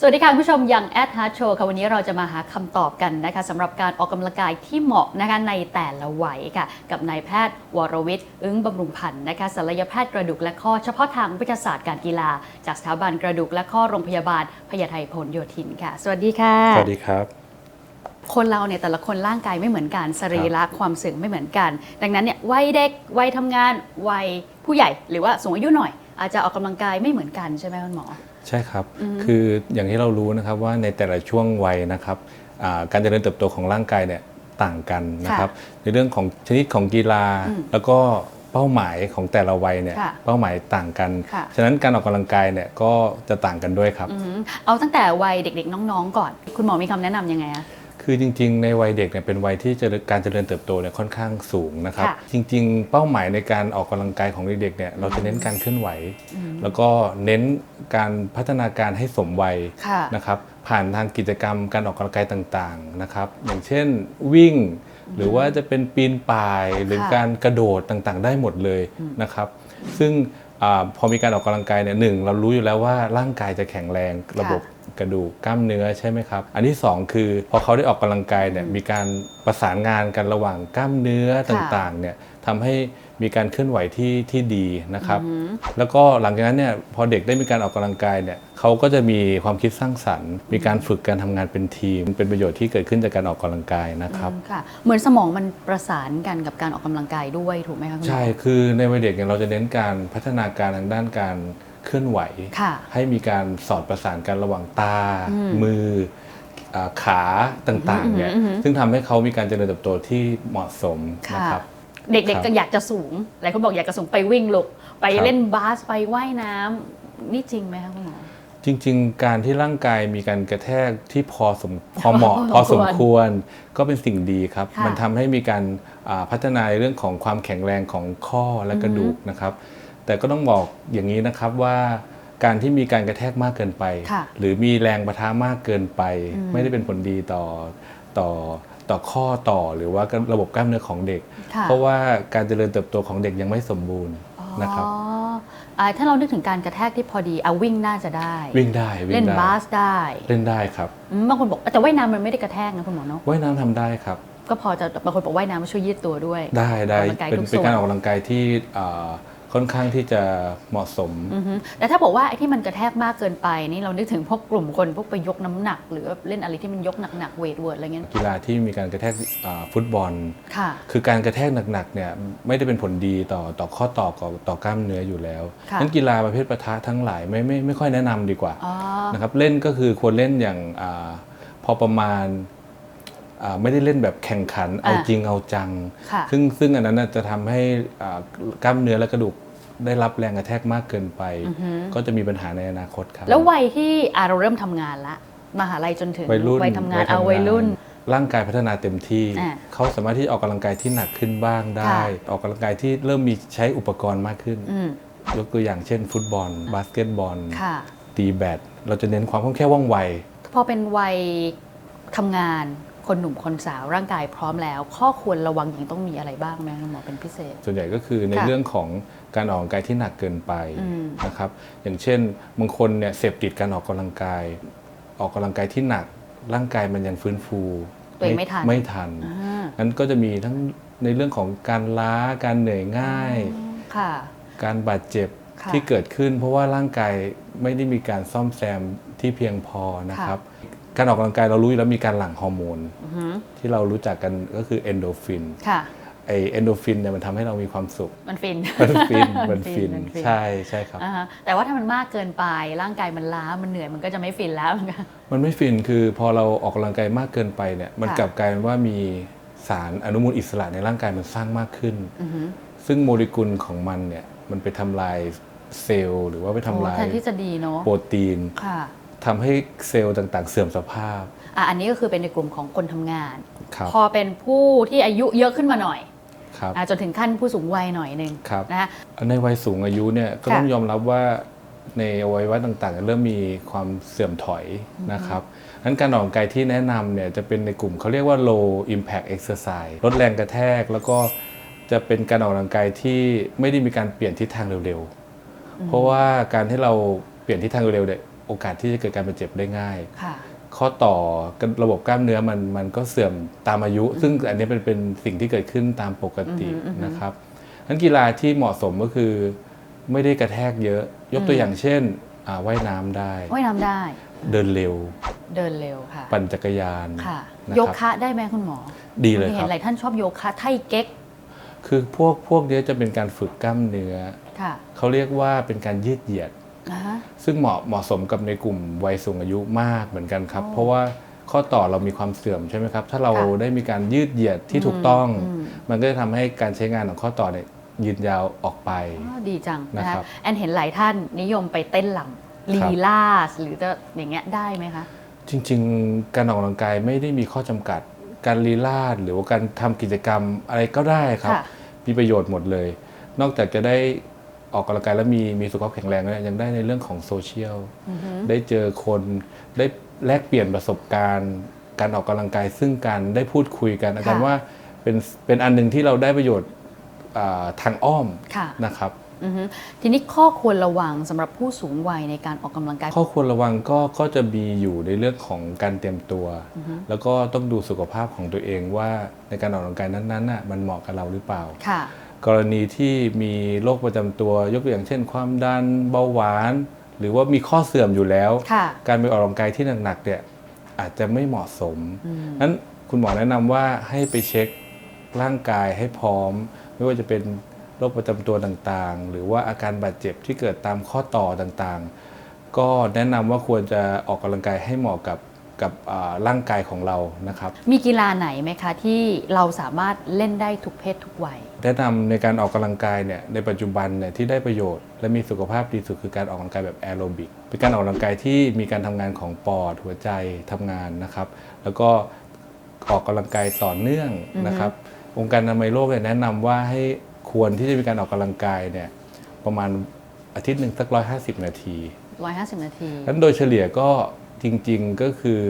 สวัสดีค่ะคุณผู้ชมยังแอดฮาร์ดโชว์ค่ะวันนี้เราจะมาหาคำตอบกันนะคะสำหรับการออกกำลังกายที่เหมาะนะคะในแต่ละวัยค่ะ กับนายแพทย์ วรวิทย์อึ้งบำรุงพันธ์นะคะศัลยแพทย์กระดูกและข้อเฉพาะทางวิทยาศาสตร์การกีฬา จากสถาบันกระดูกและข้อโรงพยาบาลพญาไทพลโยธินค่ะ สวัสดีค่ะ สวัสดีครับคนเราเนี่ยแต่ละคนร่างกายไม่เหมือนกันสรีระความเสื่อมไม่เหมือนกัน ดังนั้นเนี่ยวัยเด็กวัยทำงานวัยผู้ใหญ่ หรือว่าสูงอายุหน่อย อาจจะออกกำลังกายไม่เหมือนกันใช่ไหมคุณหมอ ใช่ครับ คืออย่างที่เรารู้นะครับว่าในแต่ละช่วงวัยนะครับอ่าการเจริญเติบโตของร่างกายเนี่ยต่างกันนะครับ ในเรื่องของชนิดของกีฬาอืมแล้วก็เป้าหมายของแต่ละวัยเนี่ยค่ะเป้าหมายต่างกันค่ะฉะนั้นการออกกำลังกายเนี่ยก็จะต่างกันด้วยครับอืมเอาตั้งแต่วัยเด็กๆน้องๆ ก่อน คุณหมอมีคำแนะนำยังไงอะ คือจริง ๆ ในวัยเด็กเนี่ยเป็นวัยที่เจริญการเจริญเติบโตเนี่ยค่อนข้างสูงนะครับ ค่ะจริง ๆ เป้าหมายในการออกกำลังกายของเด็กๆเนี่ยเราจะเน้นการเคลื่อนไหว แล้วก็เน้นการพัฒนาการให้สมวัยค่ะนะครับ ผ่านทางกิจกรรมการออกกำลังกายต่างๆนะครับ อย่างเช่นวิ่ง หรือว่าจะเป็นปีนป่ายหรือค่ะ การกระโดดต่างๆ ได้หมดเลยนะครับ ซึ่งอา พอมีการออกกำลังกายเนี่ยหนึ่งเรารู้อยู่แล้วว่าร่างกายจะแข็งแรงระบบกระดูกกล้ามเนื้อใช่ไหมครับ อันที่สองคือพอเขาได้ออกกำลังกายเนี่ยมีการประสานงานกันระหว่างกล้ามเนื้อต่างๆเนี่ยทำให้ มีการเคลื่อนไหวที่ที่ดีนะครับ แล้วก็หลังจากนั้นเนี่ยพอเด็กได้มีการออกกำลังกายเนี่ยเขาก็จะมีความคิดสร้างสรรค์ มีการฝึกการทำงานเป็นทีม เป็นประโยชน์ที่เกิดขึ้นจากการออกกำลังกายนะครับอืมค่ะเหมือนสมองมันประสานกันกับการออกกำลังกายด้วยถูกไหมคะคุณหมอใช่คือในวัยเด็กเนี่ยเราจะเน้นการพัฒนาการทางด้านการเคลื่อนไหวค่ะให้มีการสอดประสานกันระหว่างตาอืมมืออ่าขาต่างๆเนี่ยอืมอืมอืมซึ่งทำให้เขามีการเจริญเติบโตที่เหมาะสมค่ะนะครับ เด็กครับๆก็อยากจะสูงหลายคนบอกอยากจะสูงไปวิ่งลุกไปครับเล่นบาสไปว่ายน้ำนี่จริงไหมคะคุณหมอจริง ๆ การที่ร่างกายมีการกระแทกที่พอสมพอเหมาะพพออสสมมควรควรก็เป็นสิ่งดีครับค่ะมันทำให้มีการอ่าพัฒนาในเรื่องของความแข็งแรงของข้อและกระดูกนะครับ แต่ก็ต้องบอกอย่างนี้นะครับว่าการที่มีการกระแทกมากเกินไปค่ะหรือมีแรงประทะมากเกินไปอืมไม่ได้เป็นผลดีต่อต่อ ต่อข้อต่อหรือว่าระบบกล้ามเนื้อของเด็กค่ะเพราะว่าการเจริญเติบโตของเด็กยังไม่สมบูรณ์นะครับอ๋ออ่าถ้าเรานึกถึงการกระแทกที่พอดีเอาวิ่งน่าจะได้ วิ่งได้วิ่เล่งนได้บาสได้ เล่นได้ครับอืมบางคนบอกแต่ว่ายน้ำมันไม่ได้กระแทกนะคุณหมอเนาะว่ายน้ำทำได้ครับ ก็พอจะบางคนบอกว่ายน้ำมันช่วยยืดตัวด้วย ได้ได้ออกกำลังกายเป็นทุกเป็นส่วนการออกกำลังกายที่อ่า ค่อนข้างที่จะเหมาะสม อือฮึแต่ถ้าบอกว่าไอ้ที่มันกระแทกมากเกินไปนี่เรานึกถึงพวกกลุ่มคนพวกไปยกน้ำหนัก หรือเล่นอะไรที่มันยกหนักๆเวทเวิร์ดอะไรเงี้ยกีฬาที่มีการกระแทกอ่าฟุตบอล ค่ะ คือการกระแทกหนักๆเนี่ยไม่ได้เป็นผลดีต่อต่อข้อต่อกับต่อกล้ามเนื้ออยู่แล้วค่ะ นั้นกีฬาประเภทประทะทั้งหลายไม่ไม่ไม่ค่อยแนะนำดีกว่าอ๋อนะครับเล่นก็คือควรเล่นอย่างอาพอประมาณอ่าไม่ได้เล่นแบบแข่งขันเอาอ่าจริงเอาจัง ค่ะ ซึ่งซึ่งอันนั้นน่ะจะทำให้อ่ากล้ามเนื้อและกระดูก ได้รับแรงกระแทกมากเกินไป อือฮึ ก็จะมีปัญหาในอนาคตครับแล้ววัยที่อ่าเราเริ่มทำงานละมหาลัยจนถึงวัยรุ่นวัยทำงานเอาวัยรุ่น ร่างกายพัฒนาเต็มที่ อ่าเขาสามารถที่ออกกำลังกายที่หนักขึ้นบ้างได้ ค่ะ ออกกำลังกายที่เริ่มมีใช้อุปกรณ์มากขึ้น อืมยกตัวอย่างเช่น ฟุตบอล บาสเกตบอล ค่ะ ตีแบด เราจะเน้นความคล่องแคล่วว่องไว พอเป็นวัยทำงาน คนหนุ่มคนสาวร่างกายพร้อมแล้ว ข้อควรระวังอย่างต้องมีอะไรบ้างไหมคุณหมอเป็นพิเศษ ส่วนใหญ่ก็คือในค่ะเรื่องของการออกกำลังกายที่หนักเกินไปอืม นะครับ อย่างเช่นบางคนเนี่ยเสพติดการออกกำลังกาย ออกกำลังกายที่หนัก ร่างกายมันยังฟื้นฟูตัวเองไม่ทันไม่ทันอ่านั้นก็จะมีทั้งในเรื่องของการล้าการเหนื่อยง่าย ค่ะ การบาดเจ็บค่ะ ที่เกิดขึ้น เพราะว่าร่างกายไม่ได้มีการซ่อมแซมที่เพียงพอนะครับ การออกกำลังกายเรารู้อยู่แล้วมีการหลั่งฮอร์โมนอือฮึที่เรารู้จักกันก็คือเอนโดฟินค่ะไอเอนโดฟินเนี่ยมันทำให้เรามีความสุข มันฟิน มันฟิน มันฟินมันฟินใช่ใช่ครับอ่าฮะแต่ว่าถ้ามันมากเกินไปร่างกายมันล้ามันเหนื่อยมันก็จะไม่ฟินแล้ว มันก็มันไม่ฟินคือพอเราออกกำลังกายมากเกินไปเนี่ยมันค่ะกลับกลายเป็นว่ามีสารอนุมูลอิสระในร่างกายมันสร้างมากขึ้นอือฮึซึ่งโมเลกุลของมันเนี่ย มันไปทำลายเซลล์หรือว่าไปทำลายโอ้แทนที่จะดีเนาะโปรตีนค่ะทำให้เซลล์ต่างๆ เสื่อมสภาพอะอันนี้ก็คือเป็นในกลุ่มของคนทำงานครับพอเป็นผู้ที่อายุเยอะขึ้นมาหน่อยครับอะจนถึงขั้นผู้สูงวัยหน่อยหนึ่งครับนะฮะในวัยสูงอายุเนี่ยก็ค่ะต้องยอมรับว่าในอวัยวะต่างๆ เริ่มมีความเสื่อมถอยนะครับนั้นการออกกำลังกายที่แนะนำเนี่ยจะเป็นในกลุ่มเขาเรียกว่า low impact exercise ลดแรงกระแทกแล้วก็ จะเป็นการออกกำลังกายที่ไม่ได้มีการเปลี่ยนทิศทางเร็วๆ เพราะว่าการที่เราเปลี่ยนทิศทางเร็วๆเนี่ยโอกาสที่จะเกิดการบาดเจ็บได้ง่าย ค่ะ ข้อต่อระบบกล้ามเนื้อมันมันก็เสื่อมตามอายุ ซึ่งอันนี้เป็นเป็นสิ่งที่เกิดขึ้นตามปกติอือฮึอือฮึ นะครับนั้นกีฬาที่เหมาะสมก็คือ ไม่ได้กระแทกเยอะ ยกตัวอย่างเช่นอ่าว่ายน้ำได้ ว่ายน้ำได้ เดินเร็ว เดินเร็วค่ะ ปั่นจักรยานค่ะ นะโยครับคะได้ไหมคุณหมอดีเลยบางทีคเห็รับนหลายท่านชอบโยคะไทเก๊ก คือพวกพวกเนี้ยจะเป็นการฝึกกล้ามเนื้อค่ะเขาเรียกว่าเป็นการยืดเหยียดนะฮะซึ่งเหมาะเหมาะสมกับในกลุ่มวัยสูงอายุมากเหมือนกันครับอ๋อเพราะว่าข้อต่อเรามีความเสื่อมใช่ไหมครับ ถ้าเราค่ะได้มีการยืดเหยียดที่ถูกต้องอืมมันก็จะทำให้การใช้งานของข้อต่อเนี่ยยืนยาวออกไปอ๋อดีจังนะนะครัคะบแอนเห็นหลายท่านนิยมไปเต้นลำลีครับลาสหรือจะอย่างเงี้ยได้ไหมคะ จริง ๆ การออกกำลังกายไม่ได้มีข้อจำกัด การลีลาดหรือว่าการทำกิจกรรมอะไรก็ได้ครับค่ะ มีประโยชน์หมดเลย นอกจากจะได้ออกกำลังกายแล้วมีมีสุขภาพแข็งแรงแล้วยังได้ในเรื่องของโซเชียลอือฮึได้เจอคนได้แลกเปลี่ยนประสบการณ์ การออกกำลังกายซึ่งกันได้พูดคุยกันอาจารย์ว่าเป็นเป็นอันหนึ่งที่เราได้ประโยชน์อ่าทางอ้อมค่ะนะครับอือฮึ ทีนี้ข้อควรระวังสำหรับผู้สูงวัยในการออกกำลังกาย ข้อควรระวังก็ก็จะมีอยู่ในเรื่องของการเตรียมตัว แล้วก็ต้องดูสุขภาพของตัวเองว่าในการออกกำลังกายนั้นๆน่ะมันเหมาะกับเราหรือเปล่าค่ะ กรณีที่มีโรคประจำตัวยกตัวอย่างเช่น ความดันเบาหวาน หรือว่ามีข้อเสื่อมอยู่แล้วค่ะการไปออกกำลังกายที่หนักๆเนี่ยอาจจะไม่เหมาะสมอืมนั้นคุณหมอแนะนำว่าให้ไปเช็คร่างกายให้พร้อม ไม่ว่าจะเป็น โรคประจำตัวต่างๆ หรือว่าอาการบาดเจ็บที่เกิดตามข้อต่อต่างๆ ก็แนะนำว่าควรจะออกกำลังกายให้เหมาะกับกับอ่าร่างกายของเรานะครับ มีกีฬาไหนไหมคะที่เราสามารถเล่นได้ทุกเพศทุกวัย แนะนำในการออกกำลังกายเนี่ยในปัจจุบันเนี่ยที่ได้ประโยชน์ และมีสุขภาพดีสุดคือการออกกำลังกายแบบแอโรบิก เป็นการออกกำลังกายที่มีการทำงานของปอดหัวใจทำงานนะครับ แล้วก็ออกกำลังกายต่อเนื่องนะครับ องค์การอนามัยโลกเนี่ยแนะนำว่าให้ ควรที่จะมีการออกกำลังกายเนี่ยประมาณอาทิตย์หนึ่งสักร้อยห้าสิบนาที150นาทีนั้นโดยเฉลี่ยก็จริง ๆก็คือ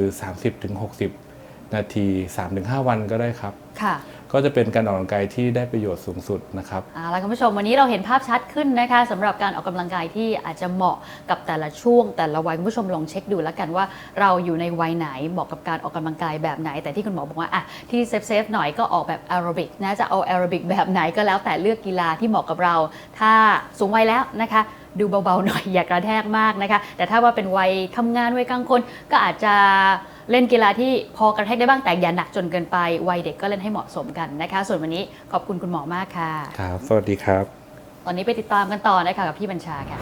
30-60 นาที 3-5 วันก็ได้ครับ ค่ะ ก็จะเป็นการออกกำลังกายที่ได้ประโยชน์สูงสุดนะครับ เอาล่ะคุณผู้ชมวันนี้เราเห็นภาพชัดขึ้นนะคะสำหรับการออกกำลังกายที่อาจจะเหมาะกับแต่ละช่วง แต่ละวัยคุณผู้ชมลองเช็คดูแล้วกันว่า เราอยู่ในวัยไหนเหมาะกับการออกกำลังกายแบบไหน แต่ที่คุณหมอบอกว่าอะที่เซฟเซฟๆหน่อยก็ออกแบบแอโรบิกนะจะเอาแอโรบิกแบบไหนก็แล้วแต่เลือกกีฬาที่เหมาะกับเรา ถ้าสูงวัยแล้วนะคะ ดูเบาๆหน่อยอย่ากระแทกมากนะคะ แต่ถ้าว่าเป็นวัยทำงานวัยกลางคนก็อาจจะ เล่นกีฬาที่พอกระแทกได้บ้างแต่อย่าหนักจนเกินไป วัยเด็กก็เล่นให้เหมาะสมกันนะคะ ส่วนวันนี้ขอบคุณคุณหมอมากค่ะ ครับ สวัสดีครับ ตอนนี้ไปติดตามกันต่อนะคะกับพี่บัญชาค่ะ